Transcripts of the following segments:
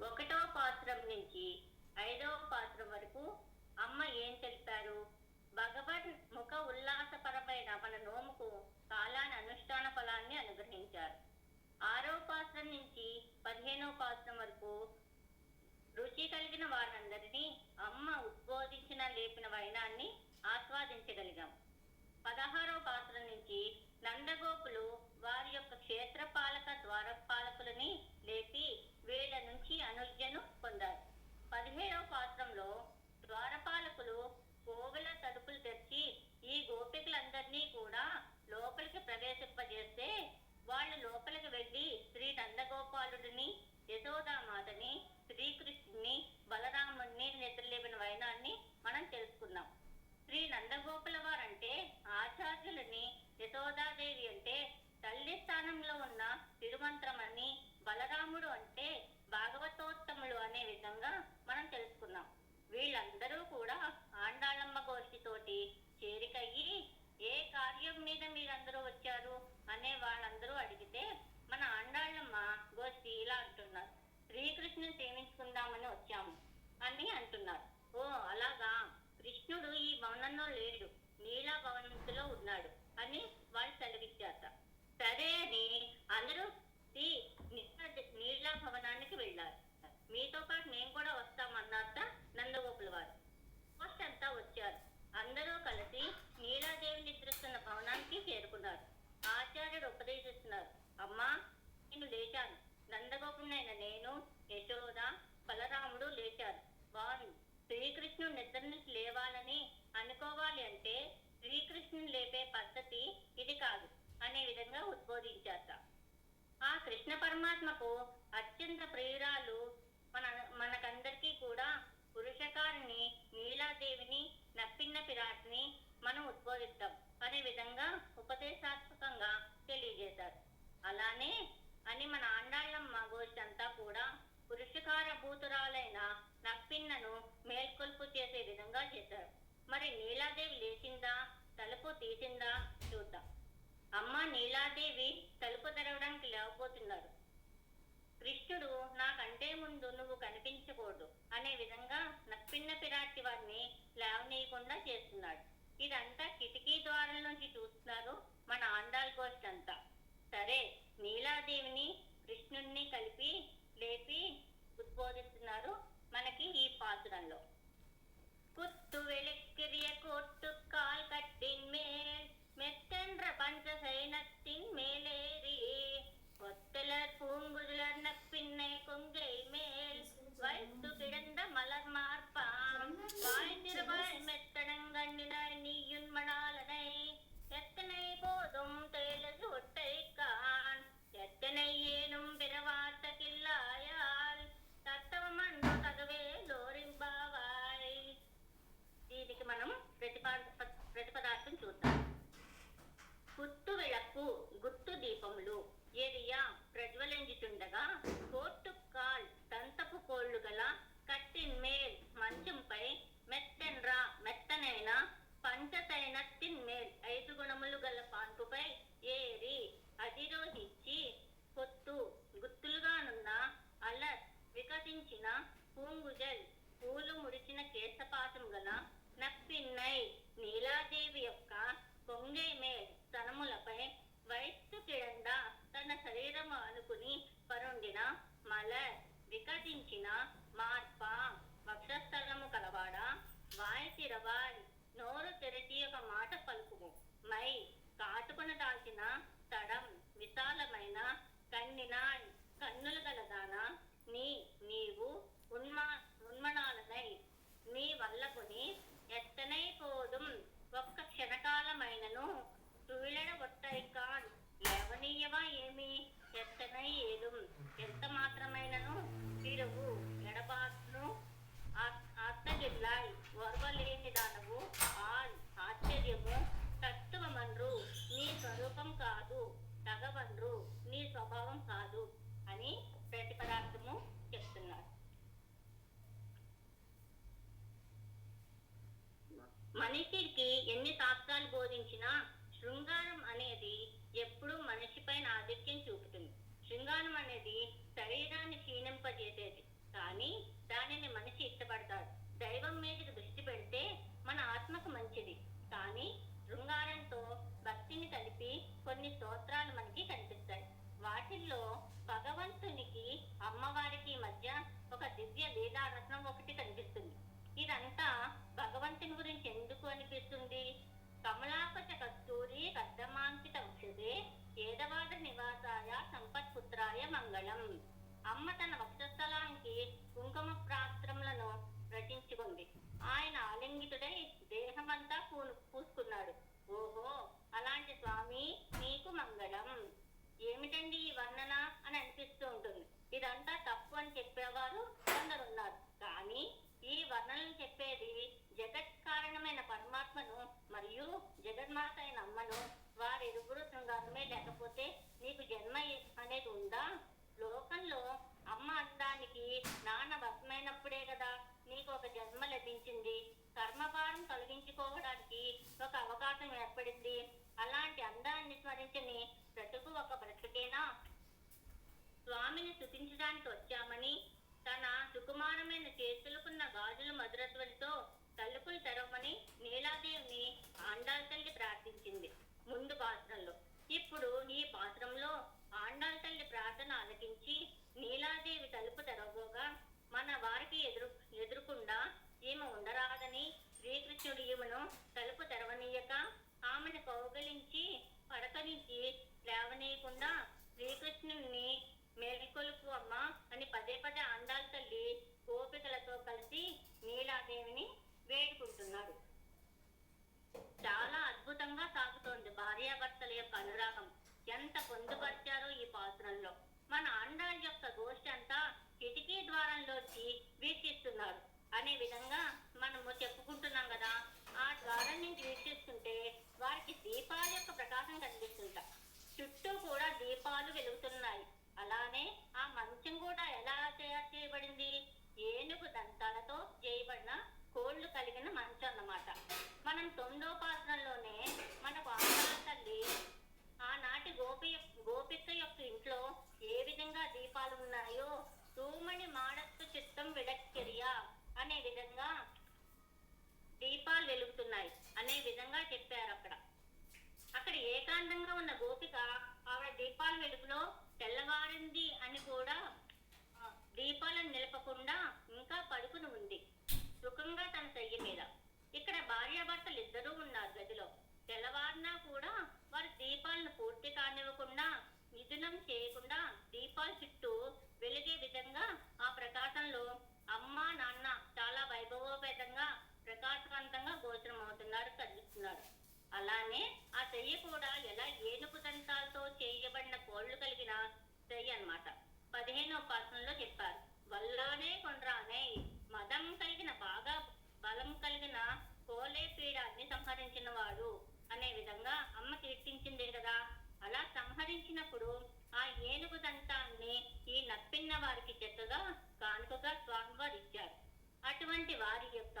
ఒకటో పాత్రం నుంచి ఐదవ పాత్రం వరకు అమ్మ ఏం తెలిపారు భగవన్ ముఖ ఉల్లాసపరమైన మన నోముకు కాలాన్ని అనుష్ఠాన ఫలాన్ని అనుగ్రహించారు. ఆరో పాత్రం నుంచి పదిహేనవ పాత్రం వరకు రుచి కలిగిన వారందరినీ అమ్మ ఉద్బోధించిన లేపిన వైనాన్ని ఆస్వాదించగలిగాం. పదహారో పాత్ర నుంచి నందగోపులు వారి యొక్క క్షేత్రపాలక ద్వారపాలకులని లేపి వీళ్ళ నుంచి అనుజ్ఞను పొందారు. పదిహేడవ పాత్రంలో ద్వారపాలకులు కోవెల తలుపులు తెచ్చి ఈ గోపికలందరినీ కూడా లోపలికి ప్రవేశింపజేస్తే వాళ్ళు లోపలికి వెళ్ళి శ్రీ నందగోపాలుడిని యశోదామాతని శ్రీకృష్ణుని బలరాముడిని నిద్రలేపిన వైనాన్ని మనం తెలుసుకున్నాం శ్రీ నందగోపుల వారంటే ఆచార్యులని యశోదాదేవి అంటే తల్లి స్థానంలో ఉన్న తిరుమంత్రమని బలరాముడు అంటే భాగవతోత్తములు అనే విధంగా మనం తెలుసుకున్నాం వీళ్ళందరూ కూడా ఆండాళమ్మ గోష్ఠితోటి చేరికయ్యి ఏ కార్యం మీద మీరందరూ వచ్చారు అనే వాళ్ళందరూ అడిగితే మన ఆండాళ్ళమ్మ గోష్ఠి ఇలా అంటున్నారు శ్రీకృష్ణుని సేవించుకుందామని వచ్చాము అని అంటున్నారు ఓ అలాగా కృష్ణుడు ఈ భవనంలో లేడు నీలా భవనంలో ఉన్నాడు అని వాళ్ళు సెలవిచ్చారట సరే అని అందరూ ఈ ని- నీలా భవనానికి వెళ్ళారు మీతో పాటు మేము కూడా వస్తామన్నారట నందగోపుల వారు ఫస్ట్ అంతా వచ్చారు అందరూ కలిసి నీలాదేవి నిద్రిస్తున్న భవనానికి చేరుకున్నారు ఆచార్యుడు ఉపదేశిస్తున్నారు అమ్మా నేను లేచాను. నందగోపునైన నేను యశోద బలరాముడు లేచారు. బాగుంది శ్రీకృష్ణుడు నిద్ర నుంచి లేవాలని అనుకోవాలి అంటే శ్రీకృష్ణుని లేపే పద్ధతి ఇది కాదు అనే విధంగా ఉద్బోధించారు ఆ కృష్ణ పరమాత్మకు అత్యంత ప్రియురాలు మన మనకందరికీ కూడా పురుషకారిని నీలాదేవిని నప్పిన్న పిరాట్ని మనం ఉద్బోధిస్తాం అనే విధంగా ఉపదేశాత్మకంగా తెలియజేశారు. అలానే అని మన ఆండాళ్ళమ్మ గోష్టంతా అంతా కూడా పురుషకార భూతురాలైన నప్పిన్నను మేల్కొల్పు చేసే విధంగా చేశారు. మరి నీలాదేవి లేచిందా? తలుపు తీసిందా? చూద్దాం. అమ్మ నీలాదేవి తలుపు తెరవడానికి లేకపోతున్నారు కృష్ణుడు నాకంటే ముందు నువ్వు కనిపించకూడదు అనే విధంగా నప్పిన్న పిరాటి వారిని లేవనీయకుండా చేస్తున్నాడు. ఇదంతా కిటికీ ద్వారం నుంచి చూస్తున్నారు మన ఆండాల్ గోష్ఠి అంతా సరే నీలాదేవిని కృష్ణుణ్ణి కలిపి లేపి ఉద్బోధిస్తున్నారు మనకి ఈ పాత్రంలో குத்து விளக்கெரிய கோட்டுக்கால் கட்டின் மேல் மெத்தென்ற பஞ்ச சைனத்தின் மேலேறி கொத்தலர் பூங்குழலர் நப்பின்னை கொங்கை மேல் வைத்து கிடந்த மலர் மார்பாம் வாய் திருவாய் மெத்தனங்கண்ணினாய் நீயுன் மணாலனை எத்தனை போதும் தேலது ஒட்டை கான் விலை ஏனும் பிறவாட்ட కాటుకున తడం విశాలమైన కన్నినా కన్నులు గలదాన నీ నీవు ఉన్మా ఉన్మణాలనై నీ వల్లకుని ఎత్తనై పోదుం. ఒక్క క్షణకాలమైనను తువిళడ ఒట్టైకాన్ లేవనీయవా ఏమి? ఎత్తనై ఏదుం. ఎంత మాత్రమైనను తిరుగు ఎడబాటును అత్తగిల్లాయ్ ఓర్వలేని దానవు ఆల్ ఆశ్చర్యము తత్వమన్రు స్వరూపం కాదు తగవన్రు నీ స్వభావం కాదు అని ప్రతిపదార్థము చెప్తున్నారు. మనిషికి ఎన్ని శాస్త్రాలు బోధించినా శృంగారం అనేది ఎప్పుడూ మనిషి పైన ఆధిక్యం చూపుతుంది. శృంగారం అనేది శరీరాన్ని క్షీణింపజేసేది కానీ దానిని మనిషి ఇష్టపడతాడు. దైవం మీద దృష్టి పెడితే మన ఆత్మకు మంచిది కానీ శృంగారంతో భక్తిని కలిపి కొన్ని స్తోత్రాలు మనకి కనిపిస్తాయి. వాటిల్లో భగవంతునికి అమ్మవారికి మధ్య ఒక దివ్య లీలారత్నం ఒకటి కనిపిస్తుంది. ఇదంతా భగవంతుని గురించి ఎందుకు అనిపిస్తుంది? కమలాపచ కస్తూరి కద్దమాంకిత వృషదే ఏదవాద నివాసాయ సంపత్పుత్రాయ మంగళం. అమ్మ తన వక్షస్థలానికి కుంకుమ ప్రాస్త్రములను రచించుకుంది. ఆయన ఆలింగితుడై దేహమంతా పూ పూసుకున్నాడు. స్వామి నీకు మంగళం. ఏమిటండి ఈ వర్ణన అని అనిపిస్తూ ఉంటుంది. ఇదంతా తప్పు అని చెప్పేవారు కొందరున్నారు. కానీ ఈ వర్ణనలు చెప్పేది జగత్ కారణమైన పరమాత్మను మరియు జగన్మాత అయిన అమ్మను వారిరువురు శృంగారమే లేకపోతే నీకు జన్మ అనేది ఉందా? లోకంలో అమ్మ అందానికి నాన్న భస్మైనప్పుడే కదా నీకు ఒక జన్మ లభించింది. కర్మభారం తొలగించుకోవడానికి ఒక అవకాశం ఏర్పడింది. అలాంటి అందాన్ని స్మరించని బ్రతుకు ఒక బ్రతుకేనా? స్వామిని స్తుతించడానికి వచ్చామని తన సుకుమారమైన చేతులకున్న గాజుల మధురధ్వనితో తలుపులు తెరవమని నీలాదేవిని ఆండాల తల్లి ప్రార్థించింది ముందు పాత్రంలో ఇప్పుడు ఈ పాత్రంలో ఆండాల తల్లి ప్రార్థన ఆలకించి నీలాదేవి తలుపు తెరవబోగా మన వారికి ఎదురు ఎదురుకుండా ఈమె ఉండరాదని శ్రీకృష్ణుడు ఈమెను తలుపు తెరవనీయక ఆమెను కౌగలించి పడక నుంచి లేవనీయకుండా శ్రీకృష్ణుని మేల్కొలుపు అమ్మ అని పదే పదే అందాల తల్లి గోపికలతో కలిసి నీలాదేవిని వేడుకుంటున్నాడు చాలా అద్భుతంగా సాగుతోంది భార్యాభర్తల యొక్క అనురాగం ఎంత పొందుపరిచారో ఈ పాత్రంలో మన అండాల యొక్క గోష్ఠి అంతా కిటికీ ద్వారంలోకి వీక్షిస్తున్నారు అనే విధంగా మనము చెప్పుకుంటున్నాం కదా ఆ ద్వారం నుంచి వీక్షిస్తుంటే వారికి దీపాల యొక్క ప్రకాశం కనిపిస్తుంట చుట్టూ కూడా దీపాలు వెలుగుతున్నాయి అలానే ఆ మంచం కూడా ఎలా తయారు చేయబడింది ఏనుగు దంతాలతో చేయబడిన కోళ్ళు కలిగిన మంచం అన్నమాట మనం తొమ్మిదో పాత్రలోనే మనకు ఆండాల తల్లి ఆనాటి గోపి గోపిక యొక్క ఇంట్లో ఏ విధంగా దీపాలు ఉన్నాయో తూమణి మాడత్తు చిత్తం విడక్కెరియా అనే విధంగా దీపాలు వెలుగుతున్నాయి అనే విధంగా చెప్పారు అక్కడ. అక్కడ ఏకాంతంగా ఉన్న గోపిక ఆవిడ దీపాల వెలుగులో తెల్లవారింది అని కూడా దీపాలను నిలపకుండా ఇంకా పడుకుని ఉంది. సుఖంగా తన చెయ్యి మీద. ఇక్కడ భార్యాభర్తలు ఇద్దరూ ఉన్నారు గదిలో. తెల్లవారినా కూడా వారి దీపాలను పూర్తి కానివ్వకుండా మిథునం చేయకుండా దీపాల చుట్టూ వెలిగే విధంగా ఆ ప్రకాశంలో అమ్మ నాన్న చాలా వైభవోపేతంగా ప్రకాశవంతంగా గోచరం అవుతున్నారు కనిపిస్తున్నారు అలానే ఆ చెయ్యి కూడా ఎలా ఏనుగు దంతాలతో చేయబడిన కోళ్ళు కలిగిన చెయ్యి అనమాట పదిహేనో పాసనలో చెప్పారు. వల్లానే కొండ్రానే మదం కలిగిన బాగా బలం కలిగిన కోలే పీడాన్ని సంహరించిన వాడు అనే విధంగా అమ్మ కీర్తించింది కదా. అలా సంహరించినప్పుడు ఆ ఏనుగు దంతాన్ని ఈ నప్పిన్న వారికి చక్కగా కానుకగా స్వామివారు ఇచ్చారు. అటువంటి వారి యొక్క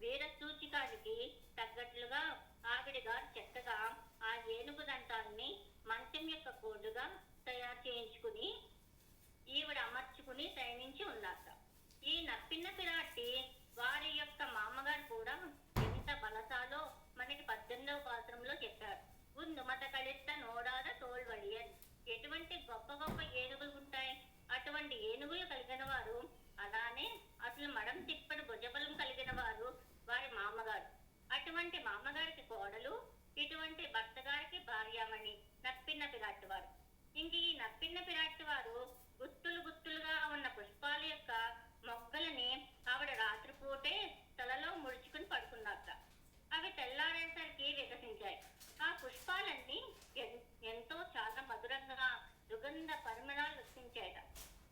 వీర సూచికానికి తగ్గట్లుగా ఆవిడగా చెత్తగా ఆ ఏనుగు దంతాన్ని మంచం యొక్క కోడుగా తయారు చేయించుకుని ఈవిడ అమర్చుకుని శయనించి ఉన్నారట ఈ నప్పిన్న పిరాటి వారి యొక్క మామగారు కూడా ఎంత బలసాలో మనకి పద్దెనిమిదవ పాత్రంలో చెప్పారు ముందు మత కళిత్త నోడాద తోల్వడియన్. ఎటువంటి గొప్ప గొప్ప ఏనుగులు ఉంటాయి? అటువంటి ఏనుగులు కలిగిన వారు అలానే అసలు మడం తిప్పడు భుజబలం కలిగిన వారు వారి మామగారు. అటువంటి మామగారికి కోడలు ఇటువంటి భర్త గారికి భార్యామణి నప్పిన్న పిరాటి వారు ఇంక ఈ నప్పిన్న పిరాటి వారు గుత్తులు గుత్తులుగా ఉన్న పుష్పాల యొక్క మొగ్గలని ఆవిడ రాత్రిపూటే తలలో ముడుచుకుని పడుకున్నాక అవి తెల్లారేసరికి వికసించాయి. ఆ పుష్పాలన్నీ ఎన్- ఎంతో చాలా మధురంగా సుగంధ పరిమళాలు వికసించాయట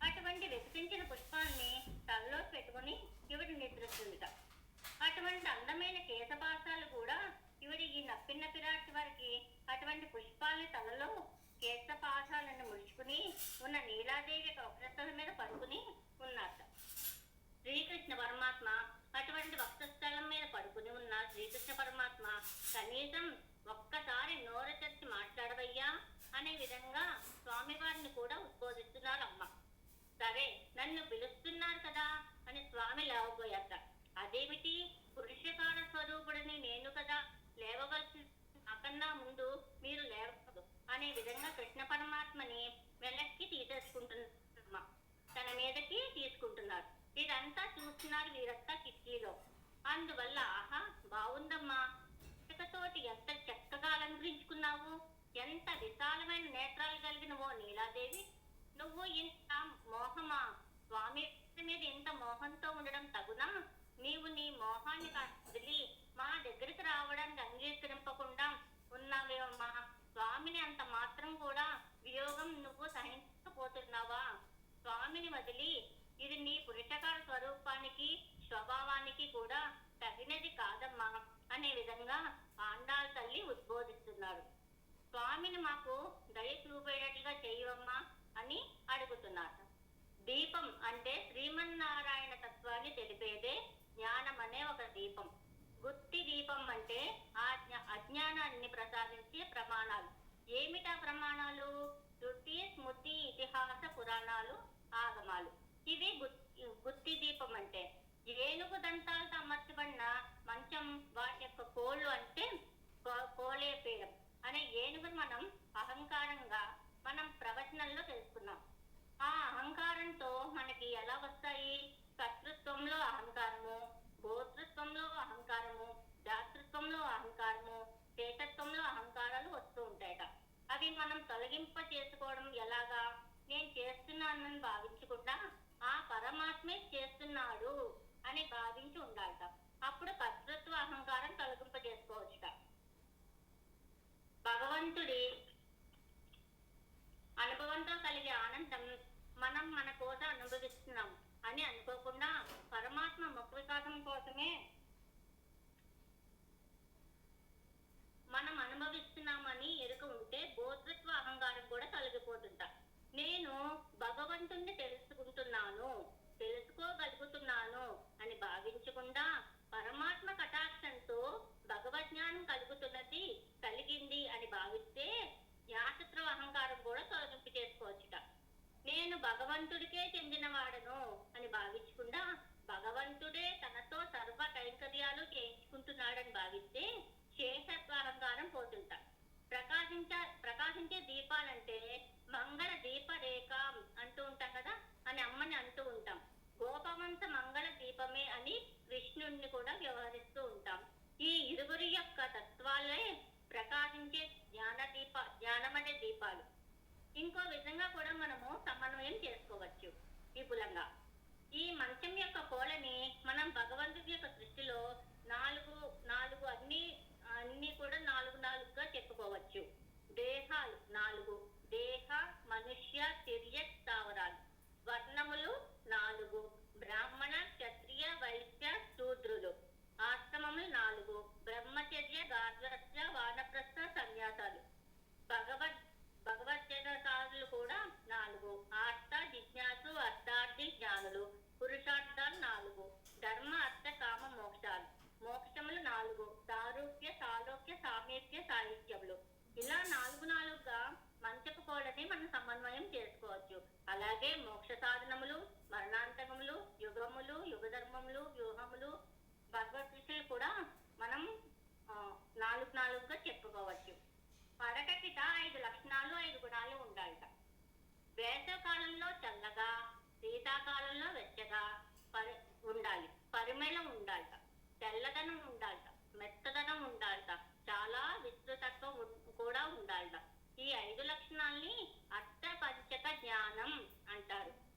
అటువంటి వికసించిన పుష్పాల్ని తలలో పెట్టుకుని ఇవిడ నిద్రిస్తుందిట. అటువంటి అందమైన కేశపాసాలు కూడా ఇవిడ ఈ నప్పిన్న పిరాటి వారికి అటువంటి పుష్పాలని తలలో కేశపాసాలను ముడుచుకుని ఉన్న నీలాదేవి యొక్క మీద పడుకుని ఉన్నారు శ్రీకృష్ణ పరమాత్మ అటువంటి వక్షస్థలం మీద పడుకుని ఉన్న శ్రీకృష్ణ పరమాత్మ కనీసం ఒక్కసారి నోరు తెరిచి మాట్లాడవయ్యా అనే విధంగా స్వామివారిని కూడా ఉద్బోధిస్తున్నారు అమ్మ సరే నన్ను పిలుస్తున్నారు కదా అని స్వామి లేవబోయాట అదేమిటి పురుషకార స్వరూపుడిని నేను కదా లేవవలసి నాకన్నా ముందు మీరు లేవదు అనే విధంగా కృష్ణ పరమాత్మని వెనక్కి తీసేసుకుంటున్న తన మీదకి తీసుకుంటున్నారు. ఇదంతా చూస్తున్నారు వీరంతా కిటికీలో. అందువల్ల ఆహా బాగుందమ్మా ఇటుకతోటి ఎంత చక్కగా అలంకరించుకున్నావు? ఎంత విశాలమైన నేత్రాలు కలిగినవో నీలాదేవి. నువ్వు ఇంత మోహమా? స్వామి మీద ఇంత మోహంతో ఉండడం తగునా? నీవు నీ మోహాన్ని కాస్త వదిలి మా దగ్గరికి రావడానికి అంగీకరింపకుండా ఉన్నావేమమ్మా స్వామిని అంత మాత్రం కూడా వియోగం నువ్వు సహించకపోతున్నావా? స్వామిని వదిలి ఇది నీ పురుషకార స్వరూపానికి స్వభావానికి కూడా తగినది కాదమ్మా అనే విధంగా ఆండాళ్ తల్లి ఉద్బోధిస్తున్నారు స్వామిని మాకు దయ చూపేటట్లుగా చేయవమ్మా అని అడుగుతున్నారు దీపం అంటే శ్రీమన్నారాయణ తత్వాన్ని తెలిపేదే జ్ఞానం అనే ఒక దీపం. గుత్తి దీపం అంటే ఆ అజ్ఞానాన్ని ప్రసాదించే ప్రమాణాలు. ఏమిటా ప్రమాణాలు? శృతి స్మృతి ఇతిహాస పురాణాలు ఆగమాలు. ఇవి గుత్తి గుత్తి దీపం అంటే. ఏనుగు దంతాలతో అమర్చబడిన మంచం వాటి యొక్క కోళ్ళు అంటే కోలే పీడం అనే ఏనుగును మనం అహంకారంగా మనం ప్రవచనంలో తెలుసుకున్నాం. ఆ అహంకారంతో మనకి ఎలా వస్తాయి? కర్తృత్వంలో అహంకారము గోతృత్వంలో అహంకారము దాతృత్వంలో అహంకారము చేతత్వంలో అహంకారాలు వస్తూ ఉంటాయట. అవి మనం తొలగింప చేసుకోవడం ఎలాగా? నేను చేస్తున్నానని భావించకుండా ఆ పరమాత్మే చేస్తున్నాడు అని భావించి ఉండాలట. అప్పుడు కర్తృత్వ అహంకారం తొలగింప చేసుకోవచ్చుట. భగవంతుడి అనుభవంతో కలిగే ఆనందం మనం మన కోసం అనుభవిస్తున్నాం. అని అనుకోకుండా పరమాత్మ ముఖ వికాసం కోసమే మనం అనుభవిస్తున్నామని ఎరుక ఉంటే బోధత్వ అహంకారం కూడా తొలగిపోతుంట. నేను భగవంతుణ్ణి తెలుసుకుంటున్నాను తెలుసుకోగలుగుతున్నాను అని భావించకుండా పరమాత్మ కటాక్షంతో భగవజ్ఞానం కలుగుతున్నది కలిగింది అని భావిస్తే జ్ఞాతృత్వ అహంకారం కూడా తొలగింపు చేసుకోవచ్చుట. నేను భగవంతుడికే చెందినవాడను అని భావించకుండా భగవంతుడే తనతో సర్వ కైంకర్యాలు చేయించుకుంటున్నాడని భావిస్తే శేషత్వ అహంకారం పోతుంట ప్రకాశించ ప్రకాశించే దీపాలంటే మంగళ దీప రేఖ అంటూ ఉంటాం కదా అని అమ్మని అంటూ ఉంటాం గోపవంత మంగళ దీపమే అని కృష్ణుణ్ణి కూడా వ్యవహరిస్తూ ఉంటాం ఈ ఇరువురి యొక్క తత్వాలే ప్రకాశించే జ్ఞాన దీప జ్ఞానమనే దీపాలు ఇంకో విధంగా కూడా మనము సమన్వయం చేసుకోవచ్చు విపులంగా. ఈ మంచం యొక్క కోలని మనం భగవంతుడి యొక్క సృష్టిలో నాలుగు నాలుగు అన్ని అన్ని కూడా నాలుగు నాలుగుగా చెప్పుకోవచ్చు. దేహాలు నాలుగు. దేహ మనుష్య తిర్య స్థావరాలు. వర్ణములు నాలుగు. బ్రాహ్మణ క్షత్రియ వైశ్య శూద్రులు. ఆశ్రమములు నాలుగు. బ్రహ్మచర్య గార్హస్థ్య వానప్రస్థ సన్యాసాలు భగవద్ భగవద్గీతాలు కూడా నాలుగు ఆర్త జిజ్ఞాసు అర్థార్థి జ్ఞానులు పురుషార్థాలు నాలుగు ధర్మ అర్థ కామ మోక్షాలు మోక్షములు నాలుగు సారూప్య సాలోక్య సామీప్య సాహిత్యములు ఇలా నాలుగు నాలుగుగా మంచపు కోడని మనం సమన్వయం చేసుకోవచ్చు అలాగే మోక్ష సాధనములు మరణాంతకములు యుగములు యుగ ధర్మములు వ్యూహములు భగవద్ విషయాలు కూడా మనం ఆ, నాలుగు నాలుగుగా చెప్పుకోవచ్చు పడకకిట ఐదు లక్షణాలు ఐదు గుణాలు ఉండాలట. వేసవకాలంలో చల్లగా శీతాకాలంలో వెచ్చగా పరి ఉండాలి. పరిమళం ఉండాలట. తెల్లదనం ఉండాలట. మెత్తదనం ఉండాలట. చాలా విస్తృతత్వం కూడా ఉండాలట. ఈ ఐదు లక్షణాల్ని అష్ట జ్ఞానం అంటారు.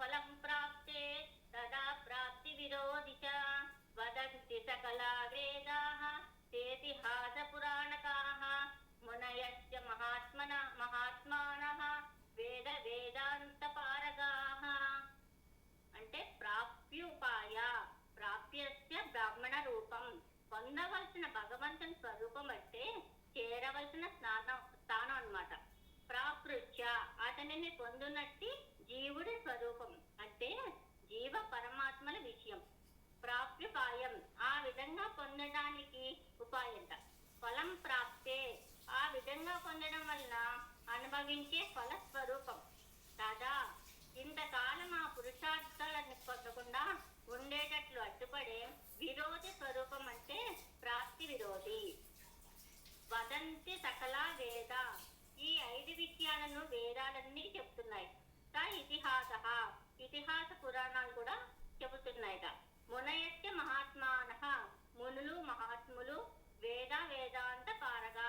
ప్రాప్త్యుపాయం ఫలం ప్రాప్తే తదా ప్రాప్తి విరోధి చ వదంతి సకలా వేదాః తేతిహాస పురాణకాః మునయశ్చ మహాత్మన మహాత్మానః వేద వేదాంత పారగాః అంటే ప్రాప్యుపాయ ప్రాప్యస్య బ్రాహ్మణ రూపం పొందవలసిన భగవంతుని స్వరూపం అంటే చేరవలసిన స్నానం స్థానం అనమాట ప్రాకృత్య అతనిని పొందునట్టి జీవుడి స్వరూపం అంటే జీవ పరమాత్మల విషయం. ప్రాప్యపాయం ఆ విధంగా పొందడానికి ఉపాయంట. ఫలం ప్రాప్తే ఆ విధంగా పొందడం వలన అనుభవించే ఫల స్వరూపం. కదా ఇంతకాలం ఆ పురుషార్థాలను పొందకుండా ఉండేటట్లు అడ్డుపడే విరోధి స్వరూపం అంటే ప్రాప్తి విరోధి. వదంతి సకల వేద. ఈ ఐదు విషయాలను వేదాలన్నీ చెప్తున్నాయి. ఇతిహాస ఇతిహాస పురాణాలు కూడా చెబుతున్నాయిట మునయస్య మహాత్మాన మునులు మహాత్ములు వేద వేదాంత కారగా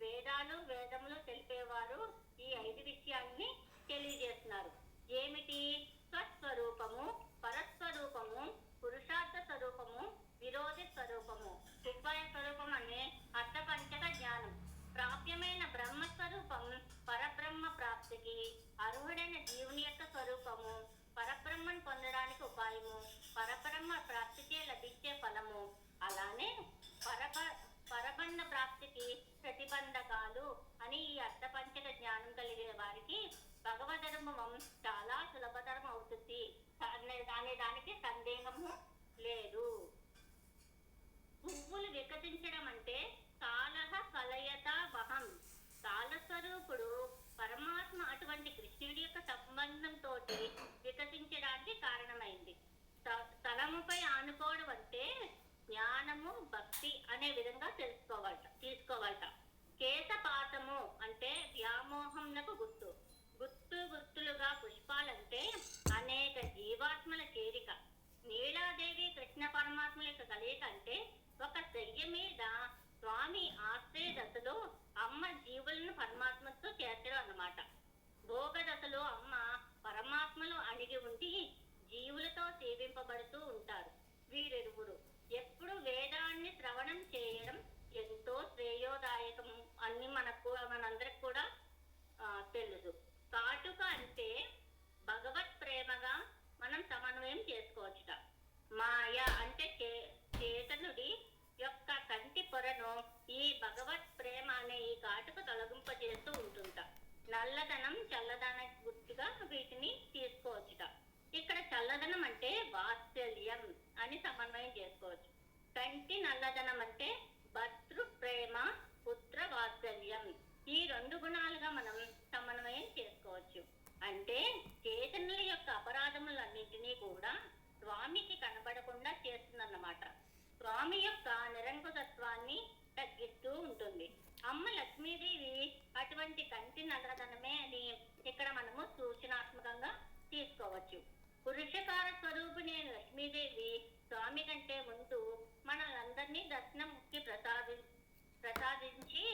వేదాలు వేదములు తెలిపేవారు ఈ ఐదు విషయాన్ని తెలియజేస్తున్నారు ఏమిటి స్వస్వరూపము పరస్వరూపము పురుషార్థ స్వరూపము విరోధి స్వరూపము ఉభయ స్వరూపం అనే అర్థపంచక జ్ఞానం ప్రాప్యమైన బ్రహ్మస్వరూపం పరబ్రహ్మ ప్రాప్తికి అర్హుడైన జీవుని యొక్క స్వరూపము. పరబ్రహ్మను పొందడానికి ఉపాయము. పరబ్రహ్మ ప్రాప్తికే లభించే ఫలము. అలానే పరబ పరబంధ ప్రాప్తికి ప్రతిబంధకాలు అని ఈ అర్థపంచక జ్ఞానం కలిగిన వారికి భగవధర్మం చాలా సులభతరం అవుతుంది. అనే అనే దానికి సందేహము లేదు. పువ్వులు వికసించడం అంటే కాలహ కలయత వహం కాలస్వరూపుడు పరమాత్మ అటువంటి కృష్ణుడి యొక్క సంబంధంతో వికసించడానికి కారణమైంది. త- తలముపై ఆనుకోవడం అంటే జ్ఞానము భక్తి అనే విధంగా తెలుసుకోవాలట తీసుకోవాలట. కేశపాతము అంటే వ్యామోహంనకు గుర్తు. గుర్తు గుర్తులుగా పుష్పాలంటే అనేక జీవాత్మల చేరిక. నీలాదేవి కృష్ణ పరమాత్మల యొక్క కలయిక అంటే ఒక శయ్య మీద స్వామి ఆశ్రయ దశలో అమ్మ జీవులను పరమాత్మతో చేర్చడం అన్నమాట. భోగ దశలో అమ్మ పరమాత్మలో అణిగి ఉండి జీవులతో సేవింపబడుతూ ఉంటారు. వీరిరువురు ఎప్పుడు వేదాన్ని శ్రవణం చేయడం ఎంతో శ్రేయోదాయకం అన్ని మనకు మనందరికి కూడా తెలుసు. కాటుక అంటే భగవత్ ప్రేమగా మనం సమన్వయం చేసుకోవచ్చుట. మాయ అంటే చే- చేతనుడి పొరను ఈ భగవత్ ప్రేమ అనే ఈ కాటుకు తొలగింపజేస్తూ ఉంటుంట. నల్లదనం చల్లదనం గుర్తుగా వీటిని తీసుకోవచ్చుట. ఇక్కడ చల్లదనం అంటే వాత్సల్యం అని సమన్వయం చేసుకోవచ్చు. కంటి నల్లదనం అంటే భర్తృ ప్రేమ పుత్ర వాత్సల్యం. ఈ రెండు గుణాలుగా మనం సమన్వయం చేసుకోవచ్చు అంటే చేతనుల యొక్క అపరాధములన్నింటినీ కూడా స్వామికి కనబడకుండా చేస్తుందన్నమాట స్వామి యొక్క నిరంకుశత్వాన్ని తగ్గిస్తూ ఉంటుంది. అమ్మ లక్ష్మీదేవి అటువంటి కంటి నగరధనమే అని ఇక్కడ మనము సూచనాత్మకంగా తీసుకోవచ్చు. పురుషకార స్వరూపిణి లక్ష్మీదేవి స్వామి కంటే ముందు మనల్ని దర్శనంకి ప్రసాది ప్రసాదించి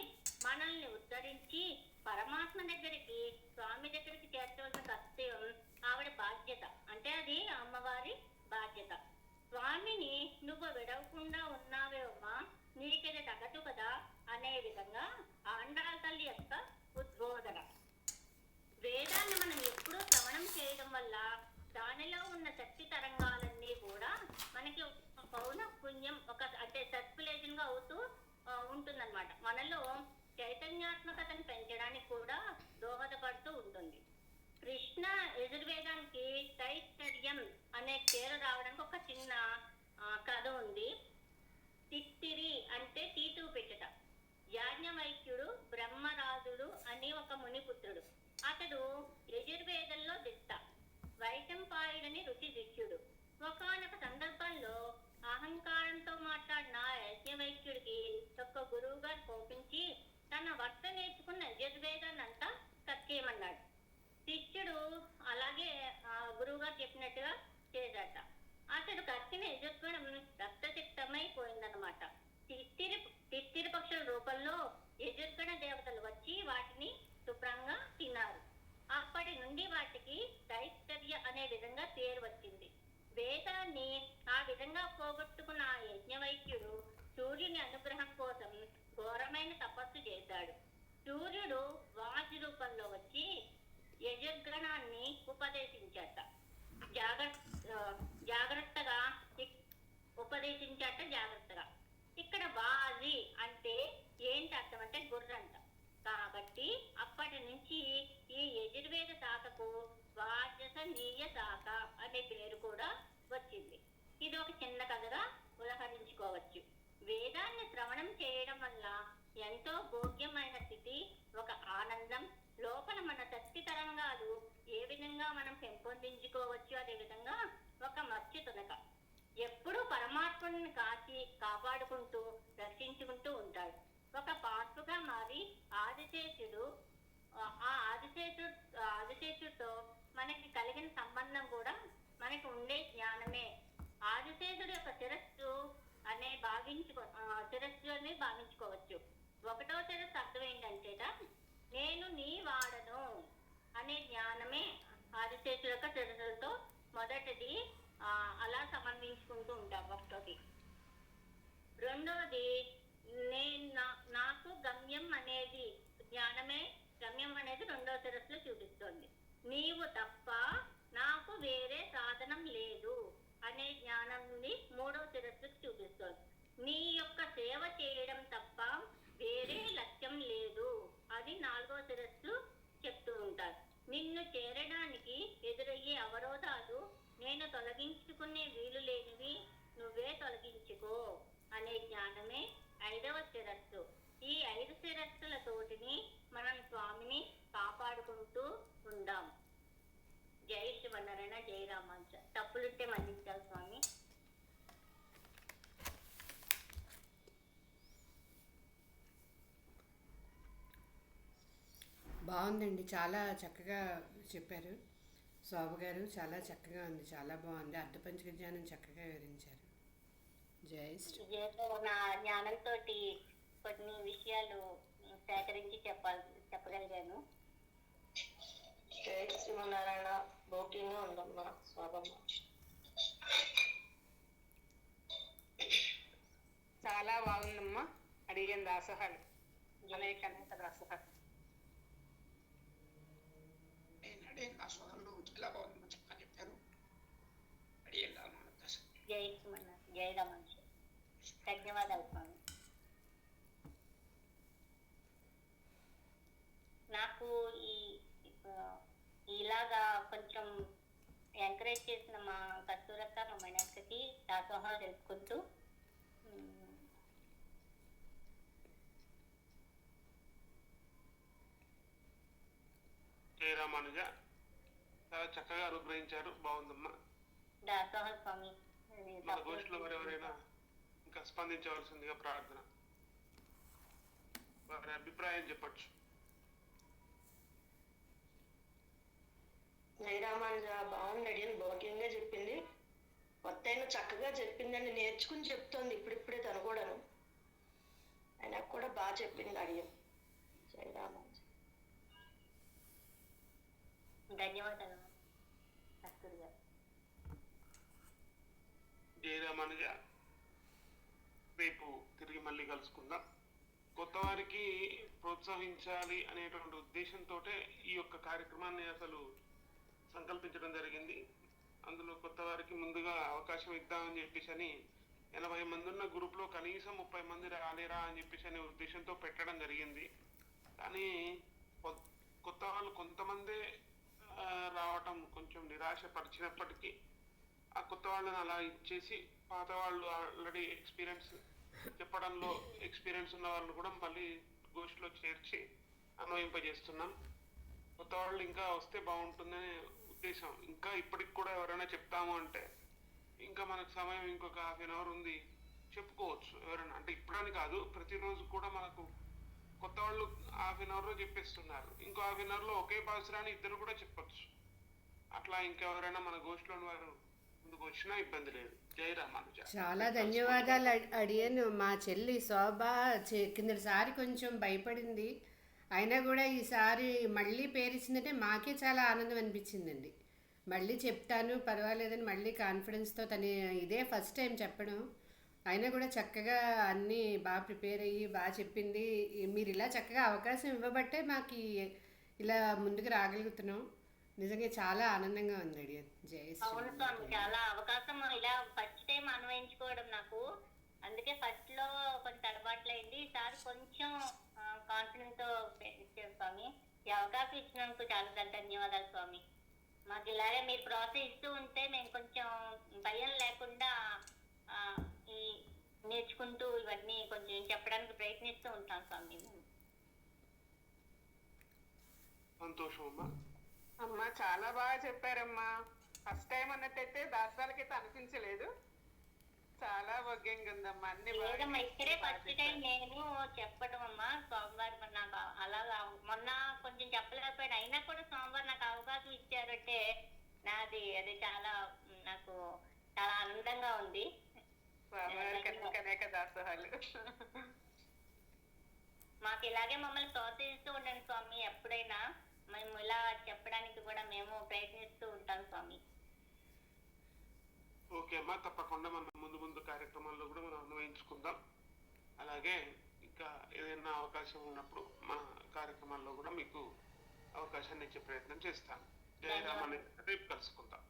మనల్ని ఉద్ధరించి పరమాత్మ దగ్గరికి స్వామి దగ్గరికి చేర్చవలసిన కర్తవ్యం ఆవిడ బాధ్యత. అంటే అది అమ్మవారి బాధ్యత. స్వామిని నువ్వు విడవకుండా ఉన్నావేమా నీకిది తగదు కదా? అనే విధంగా ఆండాల తల్లి యొక్క ఉద్బోధన. వేదాన్ని మనం ఎప్పుడూ శ్రవణం చేయడం వల్ల దానిలో ఉన్న శక్తి తరంగాలన్నీ కూడా మనకి పౌన పుణ్యం ఒక అంటే సర్క్యులేషన్గా అవుతూ ఉంటుందన్నమాట. మనలో చైతన్యాత్మకతను పెంచడానికి కూడా దోహదపడుతూ ఉంటుంది. కృష్ణ యజుర్వేదానికి తైత్తర్యం అనే పేరు రావడానికి ఒక చిన్న కథ ఉంది. తిత్తిరి అంటే తీతువు పెట్టుట. యాజ్ఞవైక్యుడు బ్రహ్మరాజుడు అని ఒక మునిపుత్రుడు. అతడు యజుర్వేదంలో దిత్త వైశంపాయుడని రుచి శిష్యుడు ఒకనొక సందర్భంలో అహంకారంతో మాట్లాడిన యజ్ఞవైక్యుడికి యొక్క గురువు గారు కోపించి తన వర్త నేర్చుకున్న యజుర్వేదాన్ని అంతా కక్కేయమన్నాడు. శిష్యుడు అలాగే ఆ గురువు గారు చెప్పినట్టుగా చేశాట అతడు కక్కిన యజుర్వేదం రక్తసిక్తమైపోయిందనమాట తిత్తిరి తిత్తిరి పక్షుల రూపంలో యజుర్గణ దేవతలు వచ్చి వాటిని శుభ్రంగా తిన్నారు అప్పటి నుండి వాటికి దైత్తర్య అనే విధంగా పేరు వచ్చింది వేదాన్ని ఆ విధంగా పోగొట్టుకున్న ఆ యజ్ఞవైద్యుడు సూర్యుని అనుగ్రహం కోసం ఘోరమైన తపస్సు చేశాడు సూర్యుడు వాజు రూపంలో వచ్చి యజుర్గణాన్ని ఉపదేశించాట జాగ్రత్త జాగ్రత్తగా ఇక్- ఉపదేశించాట జాగ్రత్తగా ఇక్కడ వాజి అంటే ఏంటి అర్థం అంటే గుర్రంట కాబట్టి అప్పటి నుంచి ఈ యజుర్వేద శాఖకు వాజస నీయ శాఖ అనే పేరు కూడా వచ్చింది ఇది ఒక చిన్న కథగా ఉదహరించుకోవచ్చు వేదాన్ని శ్రవణం చేయడం వల్ల ఎంతో భోగ్యమైన స్థితి ఒక ఆనందం లోపల మన శక్తి తరంగాలు ఏ విధంగా మనం పెంపొందించుకోవచ్చు అదే విధంగా ఒక మత్స్య తునక ఎప్పుడూ పరమాత్మను కాచి కాపాడుకుంటూ రక్షించుకుంటూ ఉంటాడు. ఒక పాత్రగా మారి ఆదిశేషుడు ఆ ఆ ఆదిశేషు ఆదిశేషుడితో మనకి కలిగిన సంబంధం కూడా మనకి ఉండే జ్ఞానమే. ఆదిశేషుడు యొక్క శిరస్సు అనే భావించుకో శిరస్సు అని భావించుకోవచ్చు. ఒకటో శిరస్సు అర్థం ఏంటంటేట నేను నీ వాడను అనే జ్ఞానమే ఆదిశేషుడు యొక్క శిరస్సులతో మొదటిది అలా సమన్వయించుకుంటూ ఉంటాం ఒకటోది రెండవది నేను నా- నాకు గమ్యం అనేది జ్ఞానమే గమ్యం అనేది రెండవ శిరస్సులో చూపిస్తోంది. నీవు తప్ప నాకు వేరే సాధనం లేదు అనే జ్ఞానం మూడవ శిరస్సుకు చూపిస్తోంది. నీ యొక్క సేవ చేయడం తప్ప వేరే లక్ష్యం లేదు అది నాలుగవ శిరస్సు చెప్తూ ఉంటారు. నిన్ను చేరడానికి ఎదురయ్యే అవరోధాలు నేను తొలగించుకునే వీలు లేనివి నువ్వే తొలగించుకో అనే జ్ఞానమే ఐదవ శిరస్సు. ఈ ఐదు శిరస్సులతోటిని మనం స్వామిని కాపాడుకుంటూ ఉందాం. జై శివనారాయణ జై రామాంచ తప్పులుంటే మన్నించాలి స్వామి. బాగుందండి చాలా చక్కగా చెప్పారు. శోభ గారు చాలా చక్కగా ఉంది చాలా బాగుంది. అర్ధపంచక జ్ఞానం చక్కగా వివరించారు. జై నా జ్ఞానంతో కొన్ని విషయాలు సేకరించి చెప్పాలి చెప్పగలిగాను. జై శ్రీమన్నారాయణ భోగ్యంగా ఉండమ్మా స్వాగమ్మ చాలా బాగుందమ్మా అడిగిన దాసోహాలు. అనేక అనేక దాసోహాలు నేను అడిగిన నా సోదరులు చాలా బాగుంది చక్కగా చెప్పారు అడిగిన దశ జై జై రమంశ ధన్యవాదాలు స్వామి నాకు ఈ ఇలాగా కొంచెం ఎంకరేజ్ చేసిన మా కస్తూరక్క మా మైనక్కకి దాసోహాలు తెలుసుకుంటూ ఉమ్, జయరామానుజ చాలా చక్కగా అనుగ్రహించారు. బాగుందమ్మా. మన గోష్ఠిలో ఎవరెవరైనా ఇంకా స్పందించవలసిందిగా ప్రార్థన. వారి అభిప్రాయం చెప్పచ్చు. జయరామానుజ బాగుంది అడిగిన భోగ్యంగా చెప్పింది. కొత్త అయినా చక్కగా చెప్పిందండి నేర్చుకుని చెప్తోంది ఇప్పుడిప్పుడే తను కూడాను. అయినా కూడా బాగా చెప్పింది అడిగిన జయరామానుజ. ధన్యవాదాలు కస్తూరి గారు జయరామానుజ రేపు తిరిగి మళ్ళీ కలుసుకుందాం. కొత్త వారికి ప్రోత్సహించాలి అనేటువంటి ఉద్దేశంతో ఈ యొక్క కార్యక్రమాన్ని అసలు సంకల్పించడం జరిగింది. అందులో కొత్త వారికి ముందుగా అవకాశం ఇద్దామని చెప్పేసి అని ఎనభై మంది ఉన్న గ్రూప్లో కనీసం ముప్పై మంది రాలేరా అని చెప్పేసి అనే ఉద్దేశంతో పెట్టడం జరిగింది. కానీ కొత్త వాళ్ళు కొంతమందే రావటం కొంచెం నిరాశపరిచినప్పటికీ ఆ కొత్త వాళ్ళని అలా ఇచ్చేసి పాత వాళ్ళు ఆల్రెడీ ఎక్స్పీరియన్స్ చెప్పడంలో ఎక్స్పీరియన్స్ ఉన్న వాళ్ళు కూడా మళ్ళీ గోష్ఠిలో చేర్చి అన్వయింపజేస్తున్నాం. కొత్త వాళ్ళు ఇంకా వస్తే బాగుంటుందనే ఉద్దేశం. ఇంకా ఇప్పటికి కూడా ఎవరైనా చెప్తాము అంటే ఇంకా మనకు సమయం ఇంకొక హాఫ్ అన్ అవర్ ఉంది. చెప్పుకోవచ్చు ఎవరైనా. అంటే ఇప్పుడని కాదు ప్రతిరోజు కూడా మనకు కొత్త వాళ్ళు హాఫ్ అన్ అవర్లో చెప్పేస్తున్నారు. ఇంకో హాఫ్ అన్ అవర్లో ఒకే పాసురాన్ని ఇద్దరు కూడా చెప్పచ్చు. అట్లా ఇంకెవరైనా మన గోష్ఠిలోని వారు ముందుకు వచ్చినా ఇబ్బంది లేదు. చాలా ధన్యవాదాలు అడిగాను. మా చెల్లి శోభ చె- కిందటిసారి కొంచెం భయపడింది. అయినా కూడా ఈసారి మళ్ళీ పేరిచ్చిందంటే మాకే చాలా ఆనందం అనిపించిందండి. మళ్ళీ చెప్తాను పర్వాలేదని మళ్ళీ కాన్ఫిడెన్స్తో తను ఇదే ఫస్ట్ టైం చెప్పడం. అయినా కూడా చక్కగా అన్నీ బాగా ప్రిపేర్ అయ్యి బాగా చెప్పింది. మీరు ఇలా చక్కగా అవకాశం ఇవ్వబట్టే మాకు ఇలా ముందుకు రాగలుగుతున్నాం. నిజంగా చాలా ఆనందంగా ఉంది అవును శ్రీ స్వామి చాలా అవకాశం ఇలా ఫస్ట్ టైం అన్వయించుకోవడం నాకు. అందుకే ఫస్ట్లో కొంచెం తడబాట్లు అయింది. ఈసారి కొంచెం కాన్ఫిడెన్స్తో ఇచ్చారు స్వామి. ఈ అవకాశం ఇచ్చినందుకు చాలా చాలా ధన్యవాదాలు స్వామి. మాకు ఇలాగే మీరు ప్రోత్సహిస్తూ ఉంటే మేము కొంచెం భయం లేకుండా ఆ, ఈ నేర్చుకుంటూ ఇవన్నీ కొంచెం చెప్పడానికి ప్రయత్నిస్తూ ఉంటాం స్వామి. సంతోషం అమ్మ. చాలా బాగా చెప్పారమ్మా. ఫస్ట్ టైం అన్నట్టయితే దాసాలకైతే అనిపించలేదు. చాలా భవ్యంగా ఉందమ్మా అన్ని లేదమ్మా ఇక్కడే ఫస్ట్ టైం. నేను చెప్పడం అమ్మా స్వామివారు మరి నాకు అలాగా మొన్న కొంచెం చెప్పలేకపోయాను అయినా కూడా స్వామివారు నాకు అవకాశం ఇచ్చారంటే నాది అది చాలా నాకు చాలా ఆనందంగా ఉంది. మాకు ఇలాగే మమ్మల్ని ప్రోత్సహిస్తూ ఉండండి స్వామి ఎప్పుడైనా. మేము ఇలా చెప్పడానికి కూడా మేము ప్రయత్నిస్తూ ఉంటాం స్వామి. ఓకే అమ్మా తప్పకుండా మనం ముందు ముందు కార్యక్రమాల్లో కూడా మనం అన్వయించుకుందాం. అలాగే ఇంకా ఏదైనా అవకాశం ఉన్నప్పుడు మన కార్యక్రమాల్లో కూడా మీకు అవకాశాన్ని ఇచ్చే ప్రయత్నం చేస్తాను. జయరామని రేపు కలుసుకుందాం.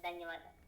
ధన్యవాదాలు.